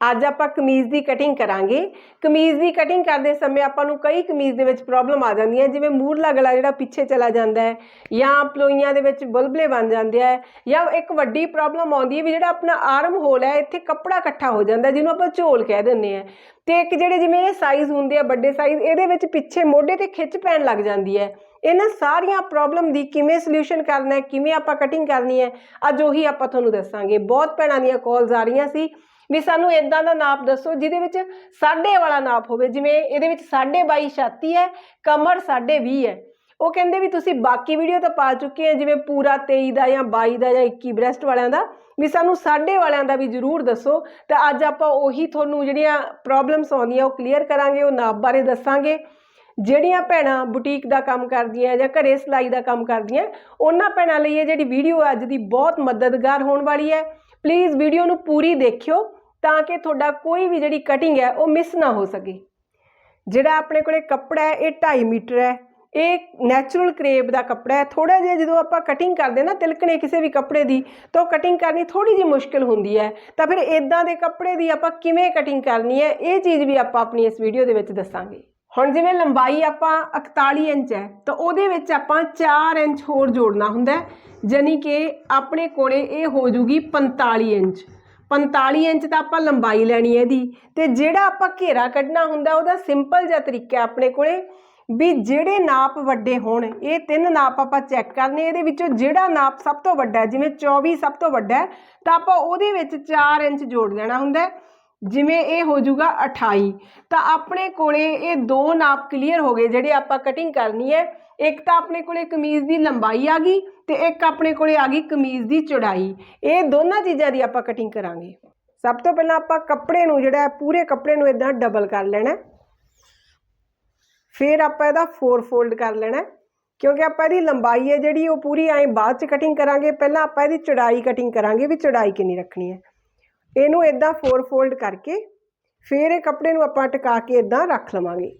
ਅੱਜ ਆਪਾਂ ਕਮੀਜ਼ ਦੀ ਕਟਿੰਗ ਕਰਾਂਗੇ। ਕਮੀਜ਼ ਦੀ ਕਟਿੰਗ ਕਰਦੇ ਸਮੇਂ ਆਪਾਂ ਨੂੰ ਕਈ ਕਮੀਜ਼ ਦੇ ਵਿੱਚ ਪ੍ਰੋਬਲਮ ਆ ਜਾਂਦੀ ਹੈ ਜਿਵੇਂ ਮੂਰਲਾ ਗਲਾ ਜਿਹੜਾ ਪਿੱਛੇ ਚਲਾ ਜਾਂਦਾ ਹੈ, ਜਾਂ ਪਲੋਈਆਂ ਦੇ ਵਿੱਚ ਬੁਲਬਲੇ ਬਣ ਜਾਂਦੇ ਆ, ਜਾਂ ਇੱਕ ਵੱਡੀ ਪ੍ਰੋਬਲਮ ਆਉਂਦੀ ਹੈ ਵੀ ਜਿਹੜਾ ਆਪਣਾ ਆਰਮ ਹੋਲ ਹੈ, ਇੱਥੇ ਕੱਪੜਾ ਇਕੱਠਾ ਹੋ ਜਾਂਦਾ ਜਿਹਨੂੰ ਆਪਾਂ ਝੋਲ ਕਹਿ ਦਿੰਦੇ ਆ ਤੇ ਇੱਕ ਜਿਹੜੇ ਜਿਵੇਂ ਇਹ ਸਾਈਜ਼ ਹੁੰਦੇ ਆ, ਵੱਡੇ ਸਾਈਜ਼ ਇਹਦੇ ਵਿੱਚ ਪਿੱਛੇ ਮੋਢੇ ਤੇ ਖਿੱਚ ਪੈਣ ਲੱਗ ਜਾਂਦੀ ਹੈ। ਇਹਨਾਂ ਸਾਰੀਆਂ ਪ੍ਰੋਬਲਮ ਦੀ ਕਿਵੇਂ ਸੋਲੂਸ਼ਨ ਕਰਨਾ ਹੈ, ਕਿਵੇਂ ਆਪਾਂ ਕਟਿੰਗ ਕਰਨੀ ਹੈ, ਅੱਜ ਉਹੀ ਆਪਾਂ ਤੁਹਾਨੂੰ ਦੱਸਾਂਗੇ। ਬਹੁਤ ਭੈਣਾਂ ਦੀਆਂ ਕਾਲਸ ਆ ਰਹੀਆਂ ਸੀ। ਵੀ ਸਾਨੂੰ ਇਦਾਂ ਦਾ ਨਾਪ ਦੱਸੋ, ਜਿਹਦੇ ਵਿੱਚ ਸਾਢੇ ਵਾਲਾ ਨਾਪ ਹੋਵੇ, ਜਿਵੇਂ ਇਹਦੇ ਵਿੱਚ ਸਾਢੇ 22 ਛਾਤੀ ਹੈ, ਕਮਰ ਸਾਢੇ 20 ਹੈ। ਉਹ ਕਹਿੰਦੇ ਵੀ ਤੁਸੀਂ ਬਾਕੀ ਵੀਡੀਓ ਤਾਂ ਪਾ ਚੁੱਕੇ ਆ, ਜਿਵੇਂ ਪੂਰਾ 23 ਦਾ ਜਾਂ 22 ਦਾ ਜਾਂ 21 ਬ੍ਰੈਸਟ ਵਾਲਿਆਂ ਦਾ, ਵੀ ਸਾਨੂੰ ਸਾਢੇ ਵਾਲਿਆਂ ਦਾ ਵੀ ਜ਼ਰੂਰ ਦੱਸੋ। ਤਾਂ ਅੱਜ ਆਪਾਂ ਉਹੀ ਤੁਹਾਨੂੰ ਜਿਹੜੀਆਂ ਪ੍ਰੋਬਲਮਸ ਆਉਂਦੀਆਂ, ਉਹ ਕਲੀਅਰ ਕਰਾਂਗੇ, ਉਹ ਨਾਪ ਬਾਰੇ ਦੱਸਾਂਗੇ। ਜਿਹੜੀਆਂ ਭੈਣਾਂ ਬੁਟੀਕ ਦਾ ਕੰਮ ਕਰਦੀਆਂ ਜਾਂ ਘਰੇ ਸਿਲਾਈ ਦਾ ਕੰਮ ਕਰਦੀਆਂ, ਉਹਨਾਂ ਭੈਣਾਂ ਲਈ ਇਹ ਜਿਹੜੀ ਵੀਡੀਓ ਅੱਜ ਦੀ ਬਹੁਤ ਮਦਦਗਾਰ ਹੋਣ ਵਾਲੀ ਹੈ। ਪਲੀਜ਼ ਵੀਡੀਓ ਨੂੰ ਪੂਰੀ ਦੇਖਿਓ। ਤਾਂ ਕਿ ਤੁਹਾਡਾ ਕੋਈ ਵੀ ਜਿਹੜੀ ਕਟਿੰਗ ਹੈ ਉਹ ਮਿਸ ਨਾ ਹੋ ਸਕੇ। ਜਿਹੜਾ ਆਪਣੇ ਕੋਲੇ ਕੱਪੜਾ ਹੈ, ਇਹ 2.5 ਮੀਟਰ ਹੈ, ਇਹ ਨੈਚੁਰਲ ਕਰੇਬ ਦਾ ਕੱਪੜਾ ਹੈ। ਥੋੜਾ ਜਿਹਾ ਜਦੋਂ ਆਪਾਂ ਕਟਿੰਗ ਕਰਦੇ ਨਾ, ਤਿਲਕਣੇ ਕਿਸੇ ਵੀ ਕੱਪੜੇ ਦੀ, ਤਾਂ ਕਟਿੰਗ ਕਰਨੀ ਥੋੜੀ ਜਿਹੀ ਮੁਸ਼ਕਿਲ ਹੁੰਦੀ ਹੈ। ਤਾਂ ਫਿਰ ਇਦਾਂ ਦੇ ਕੱਪੜੇ ਦੀ ਆਪਾਂ ਕਿਵੇਂ ਕਟਿੰਗ ਕਰਨੀ ਹੈ, ਇਹ ਚੀਜ਼ ਵੀ ਆਪਾਂ ਆਪਣੀ ਇਸ ਵੀਡੀਓ ਦੇ ਵਿੱਚ ਦੱਸਾਂਗੇ। ਹੁਣ ਜਿਵੇਂ ਲੰਬਾਈ ਆਪਾਂ 41 ਇੰਚ ਹੈ, ਤਾਂ ਉਹਦੇ ਵਿੱਚ ਆਪਾਂ 4 ਇੰਚ ਹੋਰ ਜੋੜਨਾ ਹੁੰਦਾ ਹੈ ਜਾਨੀ ਕਿ ਆਪਣੇ ਕੋਲੇ ਇਹ ਹੋ ਜੂਗੀ 45 ਇੰਚ। 45 ਇੰਚ ਤਾਂ ਆਪਾਂ ਲੰਬਾਈ ਲੈਣੀ ਹੈ ਇਹਦੀ। ਤੇ ਜਿਹੜਾ ਆਪਾਂ ਘੇਰਾ ਕੱਢਣਾ ਹੁੰਦਾ, ਉਹਦਾ ਸਿੰਪਲ ਜਿਹਾ ਤਰੀਕਾ ਆਪਣੇ ਕੋਲੇ ਵੀ ਜਿਹੜੇ ਨਾਪ ਵੱਡੇ ਹੋਣ, ਇਹ ਤਿੰਨ ਨਾਪ ਆਪਾਂ ਚੈੱਕ ਕਰਨੇ, ਇਹਦੇ ਵਿੱਚੋਂ ਜਿਹੜਾ ਨਾਪ ਸਭ ਤੋਂ ਵੱਡਾ ਜਿਵੇਂ 24 ਸਭ ਤੋਂ ਵੱਡਾ ਤਾਂ ਆਪਾਂ ਉਹਦੇ ਵਿੱਚ 4 ਇੰਚ ਜੋੜ ਦੇਣਾ ਹੁੰਦਾ ਜਿਵੇਂ ਇਹ ਹੋ ਜਾਊਗਾ 28 ਤਾਂ ਆਪਣੇ ਕੋਲੇ ਇਹ ਦੋ ਨਾਪ ਕਲੀਅਰ ਹੋ ਗਏ, ਜਿਹੜੇ ਆਪਾਂ ਕਟਿੰਗ ਕਰਨੀ ਹੈ। ਇੱਕ ਤਾਂ ਆਪਣੇ ਕੋਲੇ ਕਮੀਜ਼ ਦੀ ਲੰਬਾਈ ਆ ਗਈ ਤੇ ਇੱਕ ਆਪਣੇ ਕੋਲੇ ਆ ਗਈ ਕਮੀਜ਼ ਦੀ ਚੌੜਾਈ। ਇਹ ਦੋਨਾਂ ਚੀਜ਼ਾਂ ਦੀ ਆਪਾਂ ਕਟਿੰਗ ਕਰਾਂਗੇ। ਸਭ ਤੋਂ ਪਹਿਲਾਂ ਆਪਾਂ ਕੱਪੜੇ ਨੂੰ ਜਿਹੜਾ ਪੂਰੇ ਕੱਪੜੇ ਨੂੰ ਇਦਾਂ ਡਬਲ ਕਰ ਲੈਣਾ ਫਿਰ ਆਪਾਂ ਇਹਦਾ 4 ਫੋਲਡ ਕਰ ਲੈਣਾ ਕਿਉਂਕਿ ਆਪਾਂ ਇਹਦੀ ਲੰਬਾਈ ਹੈ ਜਿਹੜੀ, ਉਹ ਪੂਰੀ ਐਂ ਬਾਅਦ ਚ ਕਟਿੰਗ ਕਰਾਂਗੇ। ਪਹਿਲਾਂ ਆਪਾਂ ਇਹਦੀ ਚੌੜਾਈ ਕਟਿੰਗ ਕਰਾਂਗੇ ਵੀ ਚੌੜਾਈ ਕਿੰਨੀ ਰੱਖਣੀ ਹੈ। ਇਹਨੂੰ ਇਦਾਂ 4 ਫੋਲਡ ਕਰਕੇ ਫਿਰ ਇਹ ਕੱਪੜੇ ਨੂੰ ਆਪਾਂ ਟਿਕਾ ਕੇ ਇਦਾਂ ਰੱਖ ਲਵਾਂਗੇ।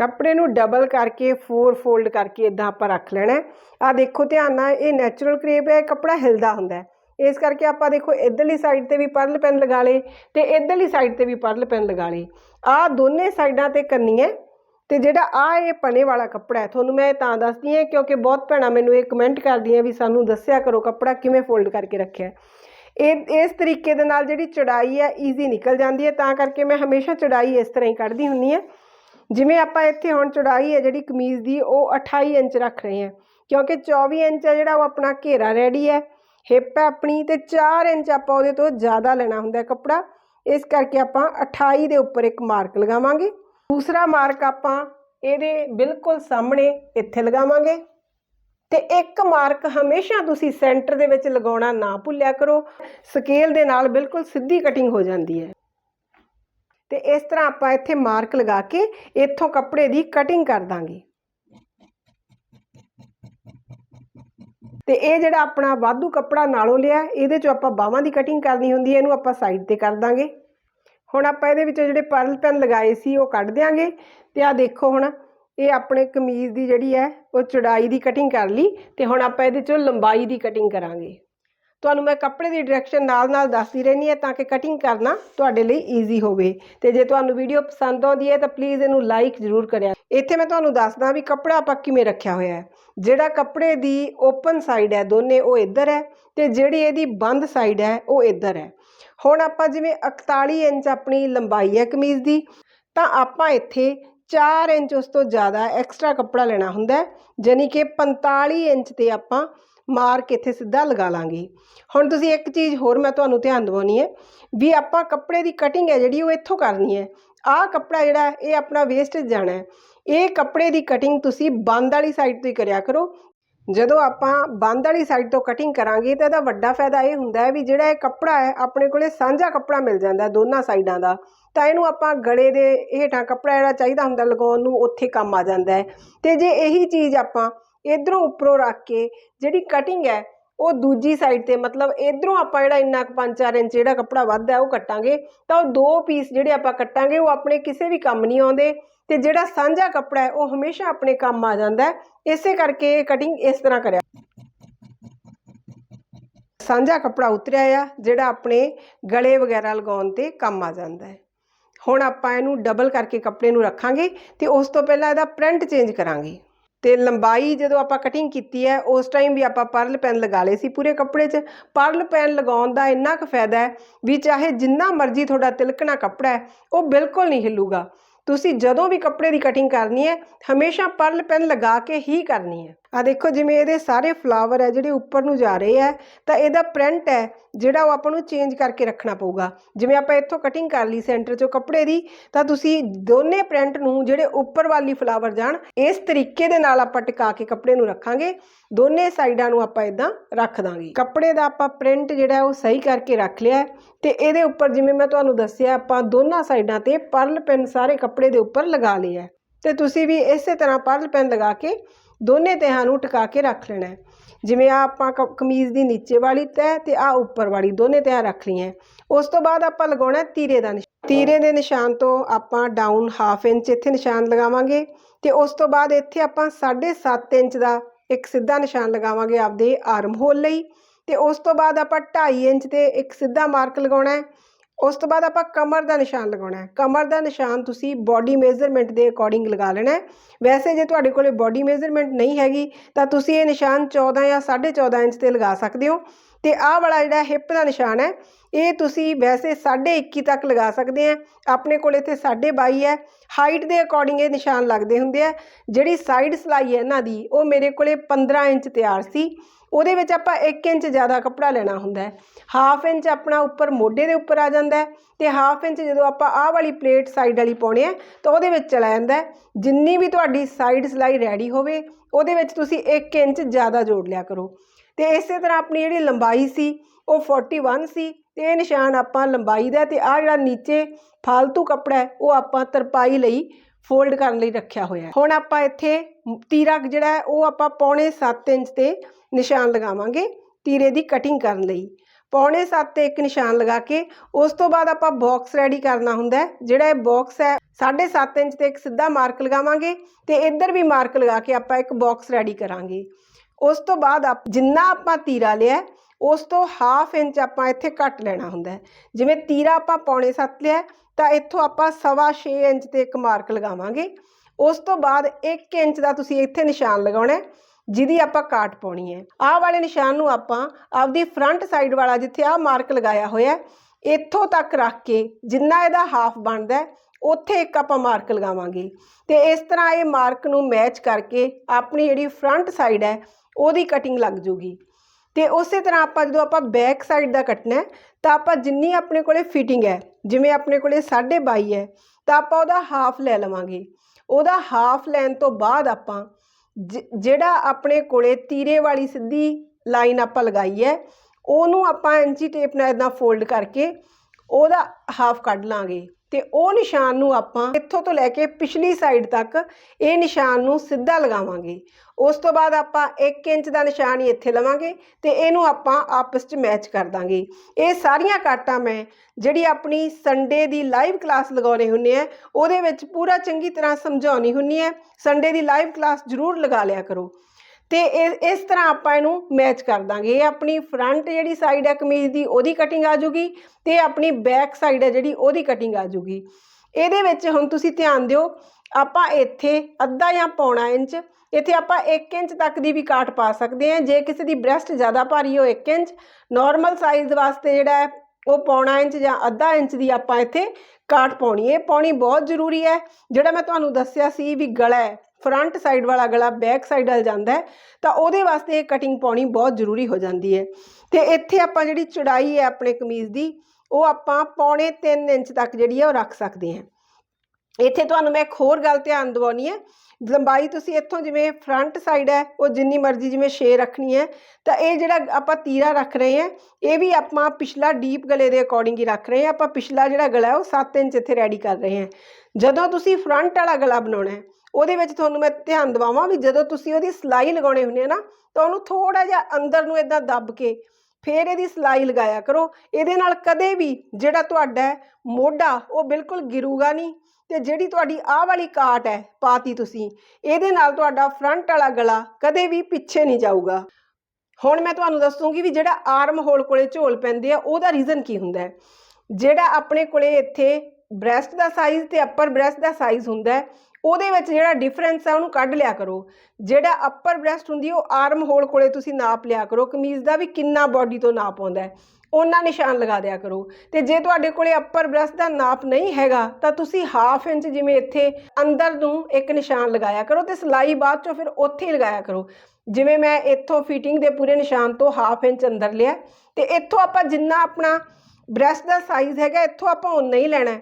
ਕੱਪੜੇ ਨੂੰ ਡਬਲ ਕਰਕੇ ਫੋਰ ਫੋਲਡ ਕਰਕੇ ਇਦਾਂ ਆਪਾਂ ਰੱਖ ਲੈਣਾ ਆ ਦੇਖੋ ਧਿਆਨ ਨਾਲ, ਇਹ ਨੈਚੁਰਲ ਕਰੇਪ ਹੈ, ਇਹ ਕੱਪੜਾ ਹਿਲਦਾ ਹੁੰਦਾ ਇਸ ਕਰਕੇ ਆਪਾਂ ਦੇਖੋ ਇਧਰਲੀ ਸਾਈਡ ਤੇ ਵੀ ਪਰਲ ਪੈਨ ਲਗਾ ਲੇ ਤੇ ਇਧਰਲੀ ਸਾਈਡ ਤੇ ਵੀ ਪਰਲ ਪੈਨ ਲਗਾ ਲੇ ਆ ਦੋਨੇ ਸਾਈਡਾਂ ਤੇ ਕਰਨੀ ਹੈ ਤੇ ਜਿਹੜਾ ਆ ਇਹ ਪਨੇ ਵਾਲਾ ਕੱਪੜਾ ਹੈ, ਤੁਹਾਨੂੰ ਮੈਂ ਇਹ ਤਾਂ ਦੱਸਦੀ ਹਾਂ ਕਿਉਂਕਿ ਬਹੁਤ ਭੈਣਾਂ ਮੈਨੂੰ ਇਹ ਕਮੈਂਟ ਕਰਦੀਆਂ ਵੀ ਸਾਨੂੰ ਦੱਸਿਆ ਕਰੋ ਕੱਪੜਾ ਕਿਵੇਂ ਫੋਲਡ ਕਰਕੇ ਰੱਖਿਆ ਇਹ, ਇਸ ਤਰੀਕੇ ਦੇ ਨਾਲ ਜਿਹੜੀ ਚੌੜਾਈ ਹੈ ਈਜ਼ੀ ਨਿਕਲ ਜਾਂਦੀ ਹੈ, ਤਾਂ ਕਰਕੇ ਮੈਂ ਹਮੇਸ਼ਾ ਚੌੜਾਈ ਇਸ ਤਰ੍ਹਾਂ ਹੀ ਕੱਢਦੀ ਹੁੰਨੀ ਆ ਜਿਵੇਂ ਆਪਾਂ ਇੱਥੇ ਹੁਣ ਚੌੜਾਈ ਹੈ ਜਿਹੜੀ ਕਮੀਜ਼ ਦੀ, ਉਹ 28 ਇੰਚ ਰੱਖ ਰਹੇ ਹਾਂ। ਕਿਉਂਕਿ 24 ਇੰਚ ਹੈ ਜਿਹੜਾ ਉਹ ਆਪਣਾ ਘੇਰਾ ਰੈਡੀ ਹੈ ਹਿੱਪ ਹੈ ਆਪਣੀ ਤੇ 4 ਇੰਚ ਆਪਾਂ ਉਹਦੇ ਤੋਂ ਜ਼ਿਆਦਾ ਲੈਣਾ ਹੁੰਦਾ ਕੱਪੜਾ। ਇਸ ਕਰਕੇ ਆਪਾਂ 28 ਦੇ ਉੱਪਰ ਇੱਕ ਮਾਰਕ ਲਗਾਵਾਂਗੇ। ਦੂਸਰਾ ਮਾਰਕ ਆਪਾਂ ਇਹਦੇ ਬਿਲਕੁਲ ਸਾਹਮਣੇ ਇੱਥੇ ਲਗਾਵਾਂਗੇ। ਤੇ ਇੱਕ ਮਾਰਕ ਹਮੇਸ਼ਾ ਤੁਸੀਂ ਸੈਂਟਰ ਦੇ ਵਿੱਚ ਲਗਾਉਣਾ ਨਾ ਭੁੱਲਿਆ ਕਰੋ। ਸਕੇਲ ਦੇ ਨਾਲ ਬਿਲਕੁਲ ਸਿੱਧੀ ਕਟਿੰਗ ਹੋ ਜਾਂਦੀ ਹੈ। ਤੇ ਇਸ ਤਰ੍ਹਾਂ ਆਪਾਂ ਇੱਥੇ ਮਾਰਕ ਲਗਾ ਕੇ ਇੱਥੋਂ ਕੱਪੜੇ ਦੀ ਕਟਿੰਗ ਕਰ ਦਾਂਗੇ। ਤੇ ਇਹ ਜਿਹੜਾ ਆਪਣਾ ਵਾਧੂ ਕੱਪੜਾ ਨਾਲੋਂ ਲਿਆ, ਇਹਦੇ ਚੋਂ ਆਪਾਂ ਬਾਹਾਂ ਦੀ ਕਟਿੰਗ ਕਰਨੀ ਹੁੰਦੀ ਹੈ, ਇਹਨੂੰ ਆਪਾਂ ਸਾਈਡ ਤੇ ਕਰ ਦਾਂਗੇ। ਹੁਣ ਆਪਾਂ ਇਹਦੇ ਵਿੱਚੋਂ ਜਿਹੜੇ ਪਰਲ ਪੈਨ ਲਗਾਏ ਸੀ, ਉਹ ਕੱਢ ਦਿਆਂਗੇ। ਤੇ ਆ ਦੇਖੋ ਹੁਣ, ਇਹ ਆਪਣੇ ਕਮੀਜ਼ ਦੀ ਜਿਹੜੀ ਹੈ, ਉਹ ਚੌੜਾਈ ਦੀ ਕਟਿੰਗ ਕਰ ਲਈ ਤੇ ਹੁਣ ਆਪਾਂ ਇਹਦੇ ਚੋਂ ਲੰਬਾਈ ਦੀ ਕਟਿੰਗ ਕਰਾਂਗੇ। ਤੁਹਾਨੂੰ ਮੈਂ ਕੱਪੜੇ ਦੀ ਡਾਇਰੈਕਸ਼ਨ ਨਾਲ-ਨਾਲ ਦੱਸਦੀ ਰਹਿੰਦੀ ਹੈ ਤਾਂ ਕਿ ਕਟਿੰਗ ਕਰਨਾ ਤੁਹਾਡੇ ਲਈ ਈਜ਼ੀ ਹੋਵੇ। ਤੇ ਜੇ ਤੁਹਾਨੂੰ ਵੀਡੀਓ ਪਸੰਦ ਆਉਂਦੀ ਹੈ ਤਾਂ ਪਲੀਜ਼ ਇਹਨੂੰ ਲਾਈਕ ਜ਼ਰੂਰ ਕਰਿਆ। ਇੱਥੇ ਮੈਂ ਤੁਹਾਨੂੰ ਦੱਸਦਾ ਵੀ ਕੱਪੜਾ ਆਪਾਂ ਕਿਵੇਂ ਰੱਖਿਆ ਹੋਇਆ ਹੈ। ਜਿਹੜਾ ਕੱਪੜੇ ਦੀ ਓਪਨ ਸਾਈਡ ਹੈ, ਦੋਨੇ ਉਹ ਇੱਧਰ ਹੈ ਤੇ ਜਿਹੜੀ ਇਹਦੀ ਬੰਦ ਸਾਈਡ ਹੈ, ਉਹ ਇੱਧਰ ਹੈ। ਹੁਣ ਆਪਾਂ ਜਿਵੇਂ 41 ਇੰਚ ਆਪਣੀ ਲੰਬਾਈ ਹੈ ਕਮੀਜ਼ ਦੀ, ਤਾਂ ਆਪਾਂ ਇੱਥੇ 4 ਇੰਚ ਉਸ ਤੋਂ ਜ਼ਿਆਦਾ ਐਕਸਟਰਾ ਕੱਪੜਾ ਲੈਣਾ ਹੁੰਦਾ ਹੈ ਜਾਨੀ ਕਿ 45 ਇੰਚ ਤੇ ਆਪਾਂ ਮਾਰ ਕੇ ਇੱਥੇ ਸਿੱਧਾ ਲਗਾ ਲਾਂਗੇ। ਹੁਣ ਤੁਸੀਂ ਇੱਕ ਚੀਜ਼ ਹੋਰ ਮੈਂ ਤੁਹਾਨੂੰ ਧਿਆਨ ਦਿਵਾਉਣੀ ਹੈ, ਵੀ ਆਪਾਂ ਕੱਪੜੇ ਦੀ ਕਟਿੰਗ ਹੈ ਜਿਹੜੀ ਉਹ ਇੱਥੋਂ ਕਰਨੀ ਹੈ। ਆਹ ਕੱਪੜਾ ਜਿਹੜਾ ਇਹ ਆਪਣਾ ਵੇਸਟੇਜ ਜਾਣਾ ਹੈ। ਇਹ ਕੱਪੜੇ ਦੀ ਕਟਿੰਗ ਤੁਸੀਂ ਬੰਦ ਵਾਲੀ ਸਾਈਡ ਤੋਂ ਹੀ ਕਰਿਆ ਕਰੋ। ਜਦੋਂ ਆਪਾਂ ਬੰਦ ਵਾਲੀ ਸਾਈਡ ਤੋਂ ਕਟਿੰਗ ਕਰਾਂਗੇ ਤਾਂ ਇਹਦਾ ਵੱਡਾ ਫਾਇਦਾ ਇਹ ਹੁੰਦਾ ਹੈ ਵੀ ਜਿਹੜਾ ਇਹ ਕੱਪੜਾ ਹੈ, ਆਪਣੇ ਕੋਲੇ ਸਾਂਝਾ ਕੱਪੜਾ ਮਿਲ ਜਾਂਦਾ ਦੋਨਾਂ ਸਾਈਡਾਂ ਦਾ। ਤਾਂ ਇਹਨੂੰ ਆਪਾਂ ਗਲੇ ਦੇ ਹੇਠਾਂ ਕੱਪੜਾ ਜਿਹੜਾ ਚਾਹੀਦਾ ਹੁੰਦਾ ਲਗਾਉਣ ਨੂੰ, ਉੱਥੇ ਕੰਮ ਆ ਜਾਂਦਾ ਹੈ। ਤੇ ਜੇ ਇਹੀ ਚੀਜ਼ ਆਪਾਂ ਇਧਰੋਂ ਉੱਪਰੋਂ ਰੱਖ ਕੇ ਜਿਹੜੀ ਕਟਿੰਗ ਹੈ, ਉਹ ਦੂਜੀ ਸਾਈਡ ਤੇ ਮਤਲਬ ਇਧਰੋਂ ਆਪਾਂ ਜਿਹੜਾ ਇੰਨਾ ਕੁ 5-4 ਇੰਚ ਜਿਹੜਾ ਕੱਪੜਾ ਵੱਧ ਹੈ, ਉਹ ਕੱਟਾਂਗੇ। ਤਾਂ ਉਹ ਦੋ ਪੀਸ ਜਿਹੜੇ ਆਪਾਂ ਕੱਟਾਂਗੇ, ਉਹ ਆਪਣੇ ਕਿਸੇ ਵੀ ਕੰਮ ਨਹੀਂ ਆਉਂਦੇ ਤੇ ਜਿਹੜਾ ਸਾਂਝਾ ਕੱਪੜਾ ਹੈ, ਉਹ ਹਮੇਸ਼ਾ ਆਪਣੇ ਕੰਮ ਆ ਜਾਂਦਾ ਹੈ। ਇਸੇ ਕਰਕੇ ਇਹ ਕਟਿੰਗ ਇਸ ਤਰ੍ਹਾਂ ਕਰਿਆ। ਸਾਂਝਾ ਕੱਪੜਾ ਉਤਰਿਆ ਆ, ਜਿਹੜਾ ਆਪਣੇ ਗਲੇ ਵਗੈਰਾ ਲਗਾਉਣ ਤੇ ਕੰਮ ਆ ਜਾਂਦਾ ਹੈ। ਹੁਣ ਆਪਾਂ ਇਹਨੂੰ ਡਬਲ ਕਰਕੇ ਕੱਪੜੇ ਨੂੰ ਰੱਖਾਂਗੇ ਤੇ ਉਸ ਤੋਂ ਪਹਿਲਾਂ ਇਹਦਾ ਪ੍ਰਿੰਟ ਚੇਂਜ ਕਰਾਂਗੇ। ਤੇ ਲੰਬਾਈ ਜਦੋਂ ਆਪਾਂ ਕਟਿੰਗ ਕੀਤੀ ਹੈ, ਉਸ ਟਾਈਮ ਵੀ ਆਪਾਂ ਪਰਲ ਪੈਨ ਲਗਾ ਲਏ ਸੀ ਪੂਰੇ ਕੱਪੜੇ 'ਚ। ਪਰਲ ਪੈਨ ਲਗਾਉਣ ਦਾ ਇੰਨਾ ਕੁ ਫਾਇਦਾ ਹੈ ਵੀ ਚਾਹੇ ਜਿੰਨਾ ਮਰਜ਼ੀ ਤੁਹਾਡਾ ਤਿਲਕਣਾ ਕੱਪੜਾ ਹੈ, ਉਹ ਬਿਲਕੁਲ ਨਹੀਂ ਹਿੱਲੂਗਾ। ਤੁਸੀਂ ਜਦੋਂ ਵੀ ਕੱਪੜੇ ਦੀ ਕਟਿੰਗ ਕਰਨੀ ਹੈ, ਹਮੇਸ਼ਾ ਪਰਲ ਪੈਨ ਲਗਾ ਕੇ ਹੀ ਕਰਨੀ ਹੈ। ਆ ਦੇਖੋ, ਜਿਵੇਂ ਇਹਦੇ ਸਾਰੇ ਫਲਾਵਰ ਹੈ, ਜਿਹੜੇ ਉੱਪਰ ਨੂੰ ਜਾ ਰਹੇ ਹੈ, ਤਾਂ ਇਹਦਾ ਪ੍ਰਿੰਟ ਹੈ, ਜਿਹੜਾ ਉਹ ਆਪਾਂ ਨੂੰ ਚੇਂਜ ਕਰਕੇ ਰੱਖਣਾ ਪਊਗਾ। ਜਿਵੇਂ ਆਪਾਂ ਇੱਥੋਂ ਕਟਿੰਗ ਕਰ ਲਈ ਸੈਂਟਰ 'ਚੋਂ ਕੱਪੜੇ ਦੀ, ਤਾਂ ਤੁਸੀਂ ਦੋਨੇ ਪ੍ਰਿੰਟ ਨੂੰ ਜਿਹੜੇ ਉੱਪਰ ਵਾਲੀ ਫਲਾਵਰ ਜਾਣ, ਇਸ ਤਰੀਕੇ ਦੇ ਨਾਲ ਆਪਾਂ ਟਿਕਾ ਕੇ ਕੱਪੜੇ ਨੂੰ ਰੱਖਾਂਗੇ। ਦੋਨੇ ਸਾਈਡਾਂ ਨੂੰ ਆਪਾਂ ਇਦਾਂ ਰੱਖ ਦਾਂਗੇ। ਕੱਪੜੇ ਦਾ ਆਪਾਂ ਪ੍ਰਿੰਟ ਜਿਹੜਾ ਉਹ ਸਹੀ ਕਰਕੇ ਰੱਖ ਲਿਆ ਹੈ। ਤੇ ਇਹਦੇ ਉੱਪਰ ਜਿਵੇਂ ਮੈਂ ਤੁਹਾਨੂੰ ਦੱਸਿਆ, ਆਪਾਂ ਦੋਨਾਂ ਸਾਈਡਾਂ ਤੇ ਪਰਲ ਪੈਨ ਸਾਰੇ ਕੱਪੜੇ ਦੇ ਉੱਪਰ ਲਗਾ ਲਿਆ ਹੈ। ਤੇ ਤੁਸੀਂ ਵੀ ਇਸੇ ਤਰ੍ਹਾਂ ਪਰਲ ਪੈਨ ਲਗਾ ਕੇ ਦੋਨੇ ਤਹਾਂ ਨੂੰ ਟਿਕਾ ਕੇ ਰੱਖ ਲੈਣਾ ਜਿਵੇਂ ਆ ਆਪਾਂ ਕ- ਕਮੀਜ਼ ਦੀ ਨੀਚੇ ਵਾਲੀ ਤਹਿ ਤੇ ਆ ਉੱਪਰ ਵਾਲੀ ਦੋਨੇ ਤਹਾਂ ਰੱਖ ਲਈਆਂ ਉਸ ਤੋਂ ਬਾਅਦ ਆਪਾਂ ਲਗਾਉਣਾ ਤੀਰੇ ਦਾ ਨਿਸ਼ਾਨ। ਤੀਰੇ ਦੇ ਨਿਸ਼ਾਨ ਤੋਂ ਆਪਾਂ ਡਾਊਨ ਹਾਫ ਇੰਚ ਇੱਥੇ ਨਿਸ਼ਾਨ ਲਗਾਵਾਂਗੇ ਤੇ ਉਸ ਤੋਂ ਬਾਅਦ ਇੱਥੇ ਆਪਾਂ 7.5 ਇੰਚ ਦਾ ਇੱਕ ਸਿੱਧਾ ਨਿਸ਼ਾਨ ਲਗਾਵਾਂਗੇ ਆਪਦੇ ਆਰਮ ਹੋਲ ਲਈ ਤੇ ਉਸ ਤੋਂ ਬਾਅਦ ਆਪਾਂ 2.5 ਇੰਚ ਤੇ ਇੱਕ ਸਿੱਧਾ ਮਾਰਕ ਲਗਾਉਣਾ ਹੈ। ਉਸ ਤੋਂ ਬਾਅਦ ਆਪਾਂ ਕਮਰ ਦਾ ਨਿਸ਼ਾਨ ਲਗਾਉਣਾ ਹੈ। ਕਮਰ ਦਾ ਨਿਸ਼ਾਨ ਤੁਸੀਂ ਬਾਡੀ ਮੇਜ਼ਰਮੈਂਟ ਦੇ ਅਕੋਰਡਿੰਗ ਲਗਾ ਲੈਣਾ ਹੈ। ਵੈਸੇ ਜੇ ਤੁਹਾਡੇ ਕੋਲੇ ਬਾਡੀ ਮੇਜ਼ਰਮੈਂਟ ਨਹੀਂ ਹੈਗੀ, ਤਾਂ ਤੁਸੀਂ ਇਹ ਨਿਸ਼ਾਨ 14 ਜਾਂ 14.5 ਇੰਚ ਤੇ ਲਗਾ ਸਕਦੇ ਹੋ। ਤੇ ਆਹ ਵਾਲਾ ਜਿਹੜਾ ਹਿੱਪ ਦਾ ਨਿਸ਼ਾਨ ਹੈ, ਇਹ ਤੁਸੀਂ ਵੈਸੇ 21.5 ਤੱਕ ਲਗਾ ਸਕਦੇ ਆ ਆਪਣੇ ਕੋਲ ਇੱਥੇ 22 ਹੈ। ਹਾਈਟ ਦੇ ਅਕੋਰਡਿੰਗ ਇਹ ਨਿਸ਼ਾਨ ਲੱਗਦੇ ਹੁੰਦੇ ਆ ਜਿਹੜੀ ਸਾਈਡ ਸਲਾਈ ਹੈ ਇਹਨਾਂ ਦੀ, ਉਹ ਮੇਰੇ ਕੋਲੇ 15 ਇੰਚ ਤਿਆਰ ਸੀ। ਉਹਦੇ ਵਿੱਚ ਆਪਾਂ 1 ਇੰਚ ਜ਼ਿਆਦਾ ਕੱਪੜਾ ਲੈਣਾ ਹੁੰਦਾ ਹੈ। ਹਾਫ ਇੰਚ ਆਪਣਾ ਉੱਪਰ ਮੋਢੇ ਦੇ ਉੱਪਰ ਆ ਜਾਂਦਾ ਹੈ ਤੇ ਹਾਫ ਇੰਚ ਜਦੋਂ ਆਪਾਂ ਆਹ ਵਾਲੀ ਪਲੇਟ ਸਾਈਡ ਵਾਲੀ ਪਾਉਣੀ ਹੈ ਤਾਂ ਉਹਦੇ ਵਿੱਚ ਚਲਾ ਜਾਂਦਾ ਜਿੰਨੀ ਵੀ ਤੁਹਾਡੀ ਸਾਈਡ ਸਲਾਈ ਰੈਡੀ ਹੋਵੇ, ਉਹਦੇ ਵਿੱਚ ਤੁਸੀਂ 1 ਇੰਚ ਜ਼ਿਆਦਾ ਜੋੜ ਲਿਆ ਕਰੋ। ਤੇ ਇਸੇ ਤਰ੍ਹਾਂ ਆਪਣੀ ਜਿਹੜੀ ਲੰਬਾਈ ਸੀ, ਉਹ 41 ਸੀ ਤੇ ਇਹ ਨਿਸ਼ਾਨ ਆਪਾਂ ਲੰਬਾਈ ਦਾ ਤੇ ਆ ਜਿਹੜਾ ਨੀਚੇ ਫालतू ਕੱਪੜਾ ਉਹ ਆਪਾਂ ਤਰਪਾਈ ਲਈ ਫੋਲਡ ਕਰਨ ਲਈ ਰੱਖਿਆ ਹੋਇਆ ਹੁਣ ਆਪਾਂ ਇੱਥੇ ਤੀਰਾ ਜਿਹੜਾ ਉਹ ਆਪਾਂ ਪੌਣੇ 7 ਇੰਚ ਤੇ ਨਿਸ਼ਾਨ ਲਗਾਵਾਂਗੇ, ਤੀਰੇ ਦੀ ਕਟਿੰਗ ਕਰਨ ਲਈ। ਪੌਣੇ 7 ਤੇ ਇੱਕ ਨਿਸ਼ਾਨ ਲਗਾ ਕੇ ਉਸ ਤੋਂ ਬਾਅਦ ਆਪਾਂ ਬਾਕਸ ਰੈਡੀ ਕਰਨਾ ਹੁੰਦਾ ਜਿਹੜਾ ਇਹ ਬਾਕਸ ਹੈ 7.5 ਇੰਚ ਤੇ ਇੱਕ ਸਿੱਧਾ ਮਾਰਕ ਲਗਾਵਾਂਗੇ ਤੇ ਇੱਧਰ ਵੀ ਮਾਰਕ ਲਗਾ ਕੇ ਆਪਾਂ ਇੱਕ ਬਾਕਸ ਰੈਡੀ ਕਰਾਂਗੇ। ਉਸ ਤੋਂ ਬਾਅਦ ਆਪ, ਜਿੰਨਾ ਆਪਾਂ ਤੀਰਾ ਲਿਆ ਉਸ ਤੋਂ ਹਾਫ ਇੰਚ ਆਪਾਂ ਇੱਥੇ ਕੱਟ ਲੈਣਾ ਹੁੰਦਾ ਜਿਵੇਂ ਤੀਰਾ ਆਪਾਂ ਪੌਣੇ 7 ਲਿਆ ਤਾਂ ਇੱਥੋਂ ਆਪਾਂ ਸਵਾ ਛੇ ਇੰਚ ਤੇ ਇੱਕ ਮਾਰਕ ਲਗਾਵਾਂਗੇ। ਉਸ ਤੋਂ ਬਾਅਦ 1 ਇੰਚ ਦਾ ਤੁਸੀਂ ਇੱਥੇ ਨਿਸ਼ਾਨ ਲਗਾਉਣਾ ਜਿਹਦੀ ਆਪਾਂ ਕਾਟ ਪਾਉਣੀ ਹੈ। ਆਹ ਵਾਲੇ ਨਿਸ਼ਾਨ ਨੂੰ ਆਪਾਂ ਆਪਦੀ ਫਰੰਟ ਸਾਈਡ ਵਾਲਾ ਜਿੱਥੇ ਆਹ ਮਾਰਕ ਲਗਾਇਆ ਹੋਇਆ ਇੱਥੋਂ ਤੱਕ ਰੱਖ ਕੇ ਜਿੰਨਾ ਇਹਦਾ ਹਾਫ ਬਣਦਾ ਉੱਥੇ ਇੱਕ ਆਪਾਂ ਮਾਰਕ ਲਗਾਵਾਂਗੇ। ਤੇ ਇਸ ਤਰ੍ਹਾਂ ਇਹ ਮਾਰਕ ਨੂੰ ਮੈਚ ਕਰਕੇ ਆਪਣੀ ਜਿਹੜੀ ਫਰੰਟ ਸਾਈਡ ਹੈ, ਉਹਦੀ ਕਟਿੰਗ ਲੱਗ ਜੂਗੀ। ਤੇ ਉਸੇ ਤਰ੍ਹਾਂ ਆਪਾਂ ਜਦੋਂ ਆਪਾਂ ਬੈਕ ਸਾਈਡ ਦਾ ਕੱਟਣਾ ਤਾਂ ਆਪਾਂ ਜਿੰਨੀ ਆਪਣੇ ਕੋਲੇ ਫਿਟਿੰਗ ਹੈ, ਜਿਵੇਂ ਆਪਣੇ ਕੋਲੇ 22.5 ਹੈ, ਤਾਂ ਆਪਾਂ ਉਹਦਾ ਹਾਫ ਲੈ ਲਵਾਂਗੇ। ਉਹਦਾ ਹਾਫ ਲੈਣ ਤੋਂ ਬਾਅਦ ਆਪਾਂ ਜਿਹੜਾ ਆਪਣੇ ਕੋਲੇ ਤੀਰੇ ਵਾਲੀ ਸਿੱਧੀ ਲਾਈਨ ਆਪਾਂ ਲਗਾਈ ਹੈ, ਉਹਨੂੰ ਆਪਾਂ ਐਂਚੀ ਟੇਪ ਨਾਲ ਇਦਾਂ ਫੋਲਡ ਕਰਕੇ ਉਹਦਾ ਹਾਫ ਕੱਢ ਲਾਂਗੇ। ਤੇ ਉਹ ਨਿਸ਼ਾਨ ਨੂੰ ਆਪਾਂ ਇੱਥੋਂ ਤੋਂ ਲੈ ਕੇ ਪਿਛਲੀ ਸਾਈਡ ਤੱਕ ਇਹ ਨਿਸ਼ਾਨ ਨੂੰ ਸਿੱਧਾ ਲਗਾਵਾਂਗੇ। ਉਸ ਤੋਂ ਬਾਅਦ ਆਪਾਂ 1 ਇੰਚ ਦਾ ਨਿਸ਼ਾਨ ਹੀ ਇੱਥੇ ਲਵਾਂਗੇ ਤੇ ਇਹਨੂੰ ਆਪਾਂ ਆਪਸ 'ਚ ਮੈਚ ਕਰ ਦਾਂਗੇ। ਇਹ ਸਾਰੀਆਂ ਕਾਟਾਂ ਮੈਂ ਜਿਹੜੀ ਆਪਣੀ ਸੰਡੇ ਦੀ ਲਾਈਵ ਕਲਾਸ ਲਗਾਉਣੇ ਹੁੰਨੇ ਆ, ਉਹਦੇ ਵਿੱਚ ਪੂਰਾ ਚੰਗੀ ਤਰ੍ਹਾਂ ਸਮਝਾਉਣੀ ਹੁੰਨੀ ਹੈ ਸੰਡੇ ਦੀ ਲਾਈਵ ਕਲਾਸ ਜ਼ਰੂਰ ਲਗਾ ਲਿਆ ਕਰੋ। ਤੇ ਇਸ ਤਰ੍ਹਾਂ ਆਪਾਂ ਇਹਨੂੰ ਮੈਚ ਕਰ ਦਾਂਗੇ। ਇਹ ਆਪਣੀ ਫਰੰਟ ਜਿਹੜੀ ਸਾਈਡ ਹੈ ਕਮੀਜ਼ ਦੀ, ਉਹਦੀ ਕਟਿੰਗ ਆ ਜੂਗੀ ਤੇ ਆਪਣੀ ਬੈਕ ਸਾਈਡ ਹੈ ਜਿਹੜੀ, ਉਹਦੀ ਕਟਿੰਗ ਆ ਜੂਗੀ ਇਹਦੇ ਵਿੱਚ ਹੁਣ ਤੁਸੀਂ ਧਿਆਨ ਦਿਓ, ਆਪਾਂ ਇੱਥੇ ਅੱਧਾ ਜਾਂ ਪੌਣਾ ਇੰਚ, ਇੱਥੇ ਆਪਾਂ 1 ਇੰਚ ਤੱਕ ਦੀ ਵੀ ਕਾਟ ਪਾ ਸਕਦੇ ਹਾਂ। ਜੇ ਕਿਸੇ ਦੀ ਬ੍ਰੈਸਟ ਜ਼ਿਆਦਾ ਭਾਰੀ ਹੋ 1 ਇੰਚ ਨਾਰਮਲ ਸਾਈਜ਼ ਵਾਸਤੇ ਜਿਹੜਾ ਹੈ, ਉਹ ਪੌਣਾ ਇੰਚ ਜਾਂ ਅੱਧਾ ਇੰਚ ਦੀ ਆਪਾਂ ਇੱਥੇ ਕਾਟ ਪਾਉਣੀ ਹੈ। ਪਾਉਣੀ ਬਹੁਤ ਜ਼ਰੂਰੀ ਹੈ। ਜਿਹੜਾ ਮੈਂ ਤੁਹਾਨੂੰ ਦੱਸਿਆ ਸੀ ਵੀ ਗਲਾ ਹੈ ਫਰੰਟ ਸਾਈਡ ਵਾਲਾ ਗਲਾ ਬੈਕ ਸਾਈਡ ਵੱਲ ਜਾਂਦਾ ਹੈ, ਤਾਂ ਉਹਦੇ ਵਾਸਤੇ ਇਹ ਕਟਿੰਗ ਪਾਉਣੀ ਬਹੁਤ ਜ਼ਰੂਰੀ ਹੋ ਜਾਂਦੀ ਹੈ। ਤੇ ਇੱਥੇ ਆਪਾਂ ਜਿਹੜੀ ਚੌੜਾਈ ਹੈ ਆਪਣੇ ਕਮੀਜ਼ ਦੀ, ਉਹ ਆਪਾਂ ਪੌਣੇ 3 ਇੰਚ ਤੱਕ ਜਿਹੜੀ ਹੈ ਉਹ ਰੱਖ ਸਕਦੇ ਹਾਂ। ਇੱਥੇ ਤੁਹਾਨੂੰ ਮੈਂ ਇੱਕ ਹੋਰ ਗੱਲ ਧਿਆਨ ਦਿਵਾਉਣੀ ਹੈ, ਲੰਬਾਈ ਤੁਸੀਂ ਇੱਥੋਂ ਜਿਵੇਂ ਫਰੰਟ ਸਾਈਡ ਹੈ, ਉਹ ਜਿੰਨੀ ਮਰਜ਼ੀ ਜਿਵੇਂ 6 ਰੱਖਣੀ ਹੈ, ਤਾਂ ਇਹ ਜਿਹੜਾ ਆਪਾਂ ਤੀਰਾ ਰੱਖ ਰਹੇ ਹਾਂ, ਇਹ ਵੀ ਆਪਾਂ ਪਿਛਲਾ ਡੀਪ ਗਲੇ ਦੇ ਅਕੋਰਡਿੰਗ ਹੀ ਰੱਖ ਰਹੇ ਹਾਂ, ਆਪਾਂ ਪਿਛਲਾ ਜਿਹੜਾ ਗਲਾ ਉਹ 7 ਇੰਚ ਇੱਥੇ ਰੈਡੀ ਕਰ ਰਹੇ ਹਾਂ। ਜਦੋਂ ਤੁਸੀਂ ਫਰੰਟ ਵਾਲਾ ਗਲਾ ਬਣਾਉਣਾ ਹੈ ਉਹਦੇ ਵਿੱਚ ਤੁਹਾਨੂੰ ਮੈਂ ਧਿਆਨ ਦਿਵਾਵਾਂ ਵੀ ਜਦੋਂ ਤੁਸੀਂ ਉਹਦੀ ਸਲਾਈ ਲਗਾਉਣੇ ਹੁੰਦੇ ਆ ਨਾ, ਤਾਂ ਉਹਨੂੰ ਥੋੜਾ ਜਿਹਾ ਅੰਦਰ ਨੂੰ ਇਦਾਂ ਦੱਬ ਕੇ ਫੇਰ ਇਹਦੀ ਸਲਾਈ ਲਗਾਇਆ ਕਰੋ। ਇਹਦੇ ਨਾਲ ਕਦੇ ਵੀ ਜਿਹੜਾ ਤੁਹਾਡਾ ਮੋਢਾ ਉਹ ਬਿਲਕੁਲ ਗਿਰੂਗਾ ਨਹੀਂ ਤੇ ਜਿਹੜੀ ਤੁਹਾਡੀ ਆਹ ਵਾਲੀ ਕਾਟ ਹੈ ਪਾਤੀ ਤੁਸੀਂ, ਇਹਦੇ ਨਾਲ ਤੁਹਾਡਾ ਫਰੰਟ ਵਾਲਾ ਗਲਾ ਕਦੇ ਵੀ ਪਿੱਛੇ ਨਹੀਂ ਜਾਊਗਾ। ਹੁਣ ਮੈਂ ਤੁਹਾਨੂੰ ਦੱਸੂਗੀ ਵੀ ਜਿਹੜਾ ਆਰਮ ਹੋਲ ਕੋਲੇ ਝੋਲ ਪੈਂਦੇ ਆ, ਉਹਦਾ ਰੀਜ਼ਨ ਕੀ ਹੁੰਦਾ ਹੈ? ਜਿਹੜਾ ਆਪਣੇ ਕੋਲੇ ਇੱਥੇ ਬ੍ਰੈਸਟ ਦਾ ਸਾਈਜ਼ ਤੇ ਅੱਪਰ ਬ੍ਰੈਸਟ ਦਾ ਸਾਈਜ਼ ਹੁੰਦਾ ਹੈ ਉਹਦੇ ਵਿੱਚ ਜਿਹੜਾ ਡਿਫਰੈਂਸ ਆ, ਉਹਨੂੰ ਕੱਢ ਲਿਆ ਕਰੋ। ਜਿਹੜਾ ਅੱਪਰ ਬ੍ਰੈਸਟ ਹੁੰਦੀ ਉਹ ਆਰਮ ਹੋਲ ਕੋਲੇ ਤੁਸੀਂ ਨਾਪ ਲਿਆ ਕਰੋ। ਕਮੀਜ਼ ਦਾ ਵੀ ਕਿੰਨਾ ਬਾਡੀ ਤੋਂ ਨਾਪ ਆਉਂਦਾ ਹੈ। ਉਹਨਾਂ ਨਿਸ਼ਾਨ ਲਗਾ ਦਿਆ ਕਰੋ। ਤੇ ਜੇ ਤੁਹਾਡੇ ਕੋਲੇ ਅੱਪਰ ਬ੍ਰੈਸਟ ਦਾ ਨਾਪ ਨਹੀਂ ਹੈਗਾ, ਤਾਂ ਤੁਸੀਂ ਹਾਫ ਇੰਚ ਜਿਵੇਂ ਇੱਥੇ ਅੰਦਰ ਨੂੰ ਇੱਕ ਨਿਸ਼ਾਨ ਲਗਾਇਆ ਕਰੋ ਤੇ ਸਿਲਾਈ ਬਾਅਦ ਚੋਂ ਫਿਰ ਉੱਥੇ ਹੀ ਲਗਾਇਆ ਕਰੋ। ਜਿਵੇਂ ਮੈਂ ਇੱਥੋਂ ਫਿਟਿੰਗ ਦੇ ਪੂਰੇ ਨਿਸ਼ਾਨ ਤੋਂ ਹਾਫ ਇੰਚ ਅੰਦਰ ਲਿਆ ਤੇ ਇੱਥੋਂ ਆਪਾਂ ਜਿੰਨਾ ਆਪਣਾ ਬ੍ਰੈਸਟ ਦਾ ਸਾਈਜ਼ ਹੈਗਾ, ਇੱਥੋਂ ਆਪਾਂ ਉਨਾ ਹੀ ਲੈਣਾ ਹੈ।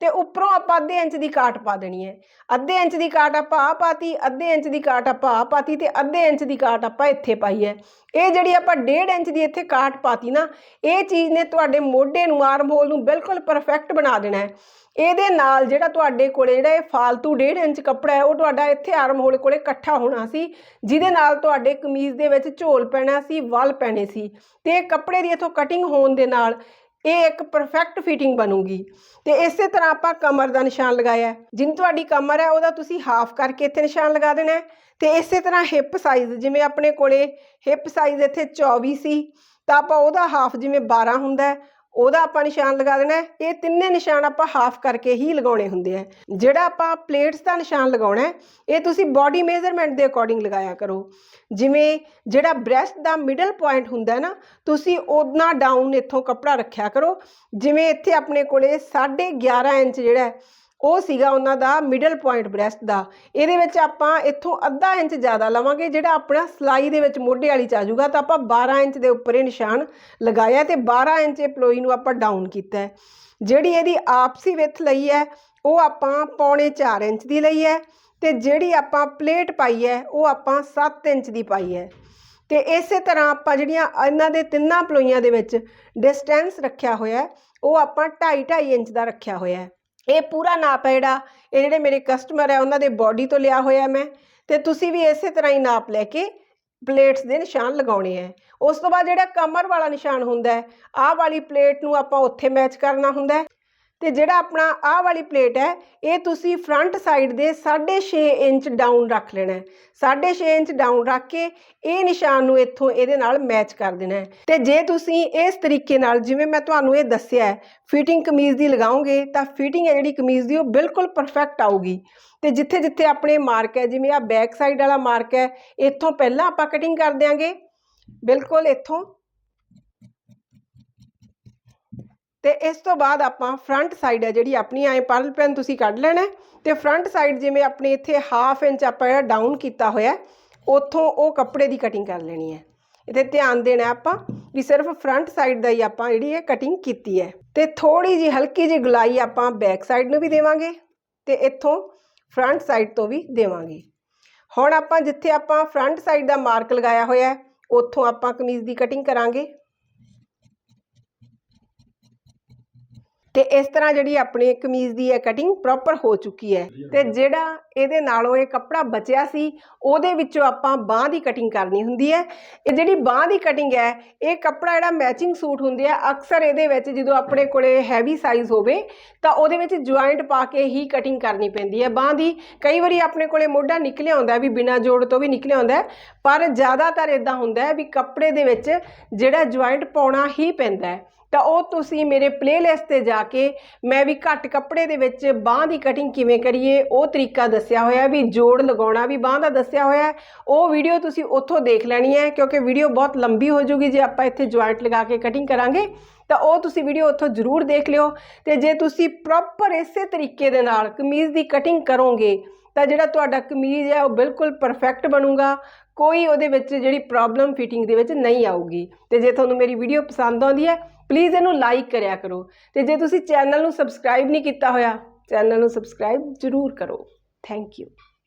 ਤੇ ਉੱਪਰੋਂ ਆਪਾਂ ਅੱਧੇ ਇੰਚ ਦੀ ਕਾਟ ਪਾ ਦੇਣੀ ਹੈ। ਅੱਧੇ ਇੰਚ ਦੀ ਕਾਟ ਆਪਾਂ ਆ ਪਾਤੀ, ਅੱਧੇ ਇੰਚ ਦੀ ਕਾਟ ਆਪਾਂ ਆ ਪਾਤੀ ਤੇ ਅੱਧੇ ਇੰਚ ਦੀ ਕਾਟ ਆਪਾਂ ਇੱਥੇ ਪਾਈ ਹੈ। ਇਹ ਜਿਹੜੀ ਆਪਾਂ 1.5 ਇੰਚ ਦੀ ਇੱਥੇ ਕਾਟ ਪਾਤੀ ਨਾ, ਇਹ ਚੀਜ਼ ਨੇ ਤੁਹਾਡੇ ਮੋਢੇ ਨੂੰ ਆਰਮ ਹੋਲ ਨੂੰ ਬਿਲਕੁਲ ਪਰਫੈਕਟ ਬਣਾ ਦੇਣਾ ਹੈ। ਇਹਦੇ ਨਾਲ ਜਿਹੜਾ ਤੁਹਾਡੇ ਕੋਲੇ ਜਿਹੜਾ ਇਹ ਫਾਲਤੂ 1.5 ਇੰਚ ਕੱਪੜਾ ਹੈ, ਉਹ ਤੁਹਾਡਾ ਇੱਥੇ ਆਰਮ ਹੋਲ ਕੋਲੇ ਇਕੱਠਾ ਹੋਣਾ ਸੀ, ਜਿਹਦੇ ਨਾਲ ਤੁਹਾਡੇ ਕਮੀਜ਼ ਦੇ ਵਿੱਚ ਝੋਲ ਪੈਣਾ ਸੀ, ਵੱਲ ਪੈਣੇ ਸੀ। ਤੇ ਕੱਪੜੇ ਦੀ ਇਥੋਂ ਕਟਿੰਗ ਹੋਣ ਦੇ ਨਾਲ ਇਹ ਇੱਕ ਪਰਫੈਕਟ ਫਿਟਿੰਗ ਬਣੂਗੀ ਤੇ ਇਸੇ ਤਰ੍ਹਾਂ ਆਪਾਂ ਕਮਰ ਦਾ ਨਿਸ਼ਾਨ ਲਗਾਇਆ ਹੈ। ਤੁਹਾਡੀ ਕਮਰ ਹੈ, ਉਹਦਾ ਤੁਸੀਂ ਹਾਫ ਕਰਕੇ ਇੱਥੇ ਨਿਸ਼ਾਨ ਲਗਾ ਦੇਣਾ ਹੈ ਤੇ ਇਸੇ ਤਰ੍ਹਾਂ ਹਿਪ ਸਾਈਜ਼ ਜਿਵੇਂ ਆਪਣੇ ਕੋਲੇ ਹਿਪ ਸਾਈਜ਼ ਇੱਥੇ 24 ਸੀ, ਤਾਂ ਆਪਾਂ ਉਹਦਾ ਹਾਫ ਜਿਵੇਂ 12 ਹੁੰਦਾ ਉਹਦਾ ਆਪਾਂ ਨਿਸ਼ਾਨ ਲਗਾ ਦੇਣਾ ਇਹ ਤਿੰਨੇ ਨਿਸ਼ਾਨ ਆਪਾਂ ਹਾਫ ਕਰਕੇ ਹੀ ਲਗਾਉਣੇ ਹੁੰਦੇ ਆ। ਜਿਹੜਾ ਆਪਾਂ ਪਲੇਟਸ ਦਾ ਨਿਸ਼ਾਨ ਲਗਾਉਣਾ ਹੈ, ਇਹ ਤੁਸੀਂ ਬਾਡੀ ਮੇਜ਼ਰਮੈਂਟ ਦੇ ਅਕੋਰਡਿੰਗ ਲਗਾਇਆ ਕਰੋ। ਜਿਵੇਂ ਜਿਹੜਾ ਬ੍ਰੈਸਟ ਦਾ ਮਿਡਲ ਪੁਆਇੰਟ ਹੁੰਦਾ ਹੈ ਨਾ, ਤੁਸੀਂ ਉਹਨਾ ਡਾਊਨ ਇੱਥੋਂ ਕੱਪੜਾ ਰੱਖਿਆ ਕਰੋ। ਜਿਵੇਂ ਇੱਥੇ ਆਪਣੇ ਕੋਲੇ 11.5 ਇੰਚ ਜਿਹੜਾ ਉਹ ਸੀਗਾ ਉਹਨਾਂ ਦਾ ਮਿਡਲ ਪੁਆਇੰਟ ਬ੍ਰੈਸਟ ਦਾ। ਇਹਦੇ ਵਿੱਚ ਆਪਾਂ ਇੱਥੋਂ ਅੱਧਾ ਇੰਚ ਜ਼ਿਆਦਾ ਲਵਾਂਗੇ, ਜਿਹੜਾ ਆਪਣਾ ਸਲਾਈ ਦੇ ਵਿੱਚ ਮੋਢੇ ਵਾਲੀ ਚ ਆ ਜਾਊਗਾ। ਤਾਂ ਆਪਾਂ 12 ਇੰਚ ਦੇ ਉੱਪਰ ਇਹ ਨਿਸ਼ਾਨ ਲਗਾਇਆ ਤੇ 12 ਇੰਚ ਇਹ ਪਲੋਈ ਨੂੰ ਆਪਾਂ ਡਾਊਨ ਕੀਤਾ ਹੈ। ਜਿਹੜੀ ਇਹਦੀ ਆਪਸੀ ਵਿੱਥ ਲਈ ਹੈ, ਉਹ ਆਪਾਂ ਪੌਣੇ 4 ਇੰਚ ਦੀ ਲਈ ਹੈ ਤੇ ਜਿਹੜੀ ਆਪਾਂ ਪਲੇਟ ਪਾਈ ਹੈ, ਉਹ ਆਪਾਂ 7 ਇੰਚ ਦੀ ਪਾਈ ਹੈ। ਤੇ ਇਸੇ ਤਰ੍ਹਾਂ ਆਪਾਂ ਜਿਹੜੀਆਂ ਇਹਨਾਂ ਦੇ ਤਿੰਨਾਂ ਪਲੋਈਆਂ ਦੇ ਵਿੱਚ ਡਿਸਟੈਂਸ ਰੱਖਿਆ ਹੋਇਆ ਉਹ ਆਪਾਂ 2.5 2.5 ਇੰਚ ਦਾ ਰੱਖਿਆ ਹੋਇਆ ਹੈ। ਇਹ ਪੂਰਾ ਨਾਪ ਹੈ ਜਿਹੜਾ, ਇਹ ਜਿਹੜੇ ਮੇਰੇ ਕਸਟਮਰ ਹੈ, ਉਹਨਾਂ ਦੇ ਬਾਡੀ ਤੋਂ ਲਿਆ ਹੋਇਆ ਮੈਂ, ਤੇ ਤੁਸੀਂ ਵੀ ਇਸੇ ਤਰ੍ਹਾਂ ਹੀ ਨਾਪ ਲੈ ਕੇ ਪਲੇਟਸ ਦੇ ਨਿਸ਼ਾਨ ਲਗਾਉਣੇ ਹੈ। ਉਸ ਤੋਂ ਬਾਅਦ ਜਿਹੜਾ ਕਮਰ ਵਾਲਾ ਨਿਸ਼ਾਨ ਹੁੰਦਾ ਹੈ, ਆਹ ਵਾਲੀ ਪਲੇਟ ਨੂੰ ਆਪਾਂ ਉੱਥੇ ਮੈਚ ਕਰਨਾ ਹੁੰਦਾ ਹੈ। ਤੇ ਜਿਹੜਾ ਆਪਣਾ ਆਹ ਵਾਲੀ ਪਲੇਟ ਹੈ, ਇਹ ਤੁਸੀਂ ਫਰੰਟ ਸਾਈਡ ਦੇ 6.5 ਇੰਚ ਡਾਊਨ ਰੱਖ ਲੈਣਾ ਹੈ। 6.5 ਇੰਚ ਡਾਊਨ ਰੱਖ ਕੇ ਇਹ ਨਿਸ਼ਾਨ ਨੂੰ ਇੱਥੋਂ ਇਹਦੇ ਨਾਲ ਮੈਚ ਕਰ ਦੇਣਾ ਹੈ। ਤੇ ਜੇ ਤੁਸੀਂ ਇਸ ਤਰੀਕੇ ਨਾਲ ਜਿਵੇਂ ਮੈਂ ਤੁਹਾਨੂੰ ਇਹ ਦੱਸਿਆ ਹੈ ਫਿਟਿੰਗ ਕਮੀਜ਼ ਦੀ ਲਗਾਓਗੇ ਤਾਂ ਫਿਟਿੰਗ ਹੈ ਜਿਹੜੀ ਕਮੀਜ਼ ਦੀ ਉਹ ਬਿਲਕੁਲ ਪਰਫੈਕਟ ਆਊਗੀ। ਤੇ ਜਿੱਥੇ ਜਿੱਥੇ ਆਪਣੇ ਮਾਰਕ ਹੈ, ਜਿਵੇਂ ਆ ਬੈਕ ਸਾਈਡ ਵਾਲਾ ਮਾਰਕ ਹੈ, ਇੱਥੋਂ ਪਹਿਲਾਂ ਆਪਾਂ ਕਟਿੰਗ ਕਰ ਦਿਆਂਗੇ। ਬਿਲਕੁਲ ਇੱਥੋਂ ਤੇ ਇਸ ਤੋਂ ਬਾਅਦ ਆਪਾਂ ਫਰੰਟ ਸਾਈਡ ਹੈ ਜਿਹੜੀ ਆਪਣੀ ਐ ਪਰਲ ਪੈਨ ਤੁਸੀਂ ਕੱਢ ਲੈਣਾ ਹੈ। ਤੇ ਫਰੰਟ ਸਾਈਡ ਜਿਵੇਂ ਆਪਣੇ ਇੱਥੇ ਹਾਫ ਇੰਚ ਆਪਾਂ ਜਿਹੜਾ ਡਾਊਨ ਕੀਤਾ ਹੋਇਆ ਹੈ, ਉੱਥੋਂ ਉਹ ਕੱਪੜੇ ਦੀ ਕਟਿੰਗ ਕਰ ਲੈਣੀ ਹੈ। ਇਹਦੇ ਧਿਆਨ ਦੇਣਾ ਆਪਾਂ ਵੀ ਸਿਰਫ ਫਰੰਟ ਸਾਈਡ ਦਾ ਹੀ ਆਪਾਂ ਜਿਹੜੀ ਇਹ ਕਟਿੰਗ ਕੀਤੀ ਹੈ। ਤੇ ਥੋੜੀ ਜੀ ਹਲਕੀ ਜੀ ਗੁਲਾਈ ਆਪਾਂ ਬੈਕ ਸਾਈਡ ਨੂੰ ਵੀ ਦੇਵਾਂਗੇ ਤੇ ਇੱਥੋਂ ਫਰੰਟ ਸਾਈਡ ਤੋਂ ਵੀ ਦੇਵਾਂਗੇ। ਹੁਣ ਆਪਾਂ ਜਿੱਥੇ ਆਪਾਂ ਫਰੰਟ ਸਾਈਡ ਦਾ ਮਾਰਕ ਲਗਾਇਆ ਹੋਇਆ ਉੱਥੋਂ ਆਪਾਂ ਕਮੀਜ਼ ਦੀ ਕਟਿੰਗ ਕਰਾਂਗੇ। ਤੇ ਇਸ ਤਰ੍ਹਾਂ ਜਿਹੜੀ ਆਪਣੀ ਕਮੀਜ਼ ਦੀ ਹੈ ਕਟਿੰਗ ਪ੍ਰੋਪਰ ਹੋ ਚੁੱਕੀ ਹੈ। ਤੇ ਜਿਹੜਾ ਇਹਦੇ ਨਾਲੋਂ ਇਹ ਕੱਪੜਾ ਬਚਿਆ ਸੀ ਉਹਦੇ ਵਿੱਚੋਂ ਆਪਾਂ ਬਾਹ ਦੀ ਕਟਿੰਗ ਕਰਨੀ ਹੁੰਦੀ ਹੈ। ਇਹ ਜਿਹੜੀ ਬਾਹ ਦੀ ਕਟਿੰਗ ਹੈ ਇਹ ਕੱਪੜਾ ਜਿਹੜਾ ਮੈਚਿੰਗ ਸੂਟ ਹੁੰਦੇ ਆ ਅਕਸਰ ਇਹਦੇ ਵਿੱਚ ਜਦੋਂ ਆਪਣੇ ਕੋਲੇ ਹੈਵੀ ਸਾਈਜ਼ ਹੋਵੇ ਤਾਂ ਉਹਦੇ ਵਿੱਚ ਜੁਆਇੰਟ ਪਾ ਕੇ ਹੀ ਕਟਿੰਗ ਕਰਨੀ ਪੈਂਦੀ ਹੈ। ਬਾਹ ਦੀ ਕਈ ਵਾਰੀ ਆਪਣੇ ਕੋਲੇ ਮੋਢਾ ਨਿਕਲਿਆ ਹੁੰਦਾ ਵੀ ਬਿਨਾ ਜੋੜ ਤੋਂ ਵੀ ਨਿਕਲਿਆ ਹੁੰਦਾ ਪਰ ਜ਼ਿਆਦਾਤਰ ਇਦਾਂ ਹੁੰਦਾ ਵੀ ਕੱਪੜੇ ਦੇ ਵਿੱਚ ਜਿਹੜਾ ਜੁਆਇੰਟ ਪਾਉਣਾ ਹੀ ਪੈਂਦਾ ਹੈ। ਤਾਂ ਉਹ ਤੁਸੀਂ ਮੇਰੇ ਪਲੇਲਿਸਟ ਤੇ ਜਾ ਕੇ ਮੈਂ ਵੀ ਘੱਟ ਕੱਪੜੇ ਦੇ ਵਿੱਚ ਬਾਹ ਦੀ ਕਟਿੰਗ ਕਿਵੇਂ ਕਰੀਏ, ਉਹ ਤਰੀਕਾ ਦੱਸਿਆ ਹੋਇਆ, ਵੀ ਜੋੜ ਲਗਾਉਣਾ ਵੀ ਬਾਹ ਦਾ ਦੱਸਿਆ ਹੋਇਆ ਉਹ ਵੀਡੀਓ ਤੁਸੀਂ ਉੱਥੋਂ ਦੇਖ ਲੈਣੀ ਹੈ, ਕਿਉਂਕਿ ਵੀਡੀਓ ਬਹੁਤ ਲੰਬੀ ਹੋ ਜਾਊਗੀ ਜੇ ਆਪਾਂ ਇੱਥੇ ਜੁਆਇੰਟ ਲਗਾ ਕੇ ਕਟਿੰਗ ਕਰਾਂਗੇ, ਤਾਂ ਉਹ ਤੁਸੀਂ ਵੀਡੀਓ ਉੱਥੋਂ ਜ਼ਰੂਰ ਦੇਖ ਲਿਓ। ਤੇ ਜੇ ਤੁਸੀਂ ਪ੍ਰੋਪਰ ਇਸੇ ਤਰੀਕੇ ਦੇ ਨਾਲ ਕਮੀਜ਼ ਦੀ ਕਟਿੰਗ ਕਰੋਗੇ, ਤਾਂ ਜਿਹੜਾ ਤੁਹਾਡਾ ਕਮੀਜ਼ ਹੈ, ਉਹ ਬਿਲਕੁਲ ਪਰਫੈਕਟ ਬਣੂਗਾ। ਕੋਈ ਉਹਦੇ ਵਿੱਚ ਜਿਹੜੀ ਪ੍ਰੋਬਲਮ ਫਿਟਿੰਗ ਦੇ ਵਿੱਚ ਨਹੀਂ ਆਊਗੀ। ਤੇ ਜੇ ਤੁਹਾਨੂੰ ਮੇਰੀ ਵੀਡੀਓ ਪਸੰਦ ਆਉਂਦੀ ਹੈ ਪਲੀਜ਼ ਇਹਨੂੰ ਲਾਈਕ ਕਰਿਆ ਕਰੋ। ਤੇ ਜੇ ਤੁਸੀਂ ਚੈਨਲ ਨੂੰ ਸਬਸਕ੍ਰਾਈਬ ਨਹੀਂ ਕੀਤਾ ਹੋਇਆ ਚੈਨਲ ਨੂੰ ਸਬਸਕ੍ਰਾਈਬ ਜ਼ਰੂਰ ਕਰੋ। Thank you